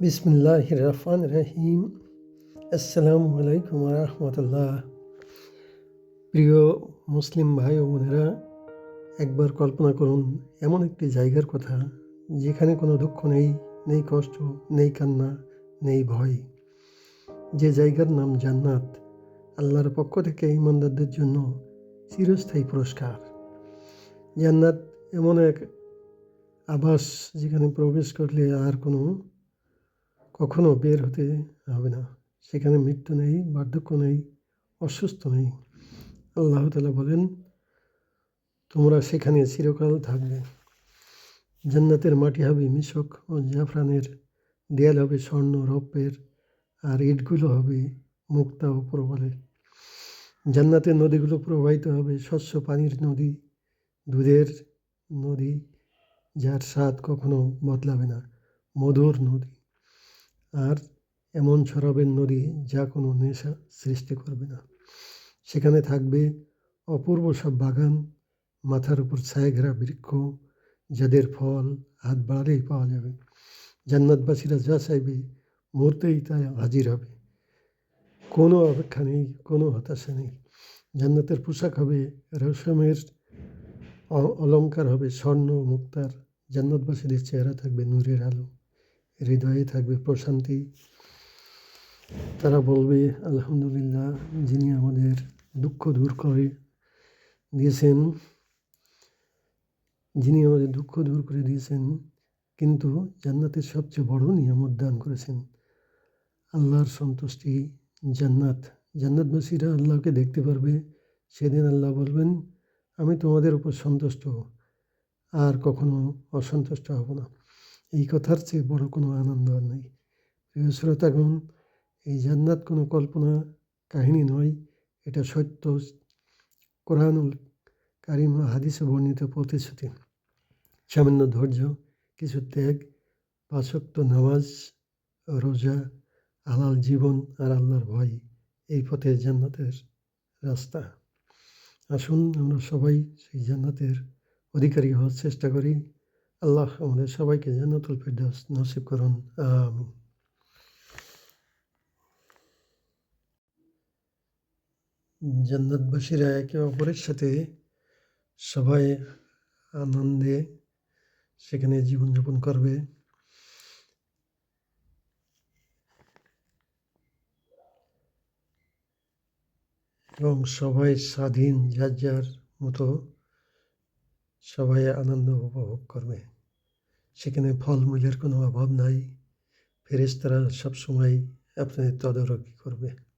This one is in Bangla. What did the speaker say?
বিসমিল্লাহ রহমান রহিম আসসালামু আলাইকুম রহমতুল্লাহ প্রিয় মুসলিম ভাই ও বোনেরা, একবার কল্পনা করুন, এমন একটি জায়গার কথা যেখানে কোনো দুঃখ নেই নেই কষ্ট, নেই কান্না, নেই ভয়। যে জায়গার নাম জান্নাত, আল্লাহর পক্ষ থেকে ইমানদারদের জন্য চিরস্থায়ী পুরস্কার। জান্নাত এমন এক আবাস যেখানে প্রবেশ করলে আর কোনো, কখনো বের হতে হবে না। সেখানে মৃত্যু নেই, বার্ধক্য নেই, অসুস্থ নেই। আল্লাহ তালা বলেন, তোমরা সেখানে চিরকাল থাকবে। জান্নাতের মাটি হবে মিশক ও জাফরানের, দেয়াল হবে স্বর্ণ, রৌপ্যের, আর ইটগুলো হবে মুক্তা ও প্রবলের জান্নাতের নদীগুলো প্রবাহিত হবে স্বচ্ছ পানির নদী, দুধের নদী যার স্বাদ কখনো বদলাবে না। মধুর নদী। আর এমন ছড়াবেন নদী যা কোনো নেশা সৃষ্টি করবে না। সেখানে থাকবে অপূর্ব সব বাগান, মাথার উপর ছায়া ঘেরা বৃক্ষ, যাদের ফল হাত বাড়ালেই পাওয়া যাবে। জান্নাতবাসীরা যা চাইবে, মুহূর্তেই তাই হাজির হবে। কোনো অপেক্ষা নেই, কোনো হতাশা নেই। জান্নাতের পোশাক হবে রেশমের অ- অলংকার হবে, স্বর্ণ মুক্তার জান্নাতবাসীদের চেহারা থাকবে, নূরের আলো, হৃদয়ে থাকবে প্রশান্তি। তারা বলবে, আলহামদুলিল্লাহ, যিনি আমাদের দুঃখ দূর করে দিয়েছেন, যিনি আমাদের দুঃখ দূর করে দিয়েছেন, কিন্তু জান্নাতের সবচেয়ে বড় নিয়ামত দান করেছেন। আল্লাহর সন্তুষ্টি জান্নাত। জান্নাতবাসীরা আল্লাহকে দেখতে পারবে। সেদিন আল্লাহ বলবেন আমি তোমাদের উপর সন্তুষ্ট আর কখনো অসন্তুষ্ট হব না। এই কথার চেয়ে বড় কোনো আনন্দ আর নেই। প্রিয় শ্রোতাগণ, এই জান্নাত কোনো কল্পনা কাহিনী নয়, এটা সত্য। কোরআনুল কারিম হাদিসে বর্ণিত প্রতিশ্রুতি। সামান্য ধৈর্য, কিছু ত্যাগ পাশক্ত নামাজ, রোজা, হালাল জীবন আর আল্লাহর ভয়, এই পথে জান্নাতের রাস্তা। আসুন, আমরা সবাই সেই জান্নাতের অধিকারী হওয়ার চেষ্টা করি। আল্লাহ আমাদের সবাইকে জান্নাতুল ফেরদাউস নসিব করুন। জান্নাতবাসীরা একে অপরের সাথে সবাই আনন্দে সেখানে জীবনযাপন করবে। এবং সবাই স্বাধীন, যার যার মতো সবাই আনন্দ উপভোগ করবে। সেখানে ফলমূলের কোনো অভাব নাই। ফেরেস্তারা সবসময় আপনাদের তদারকি করবে।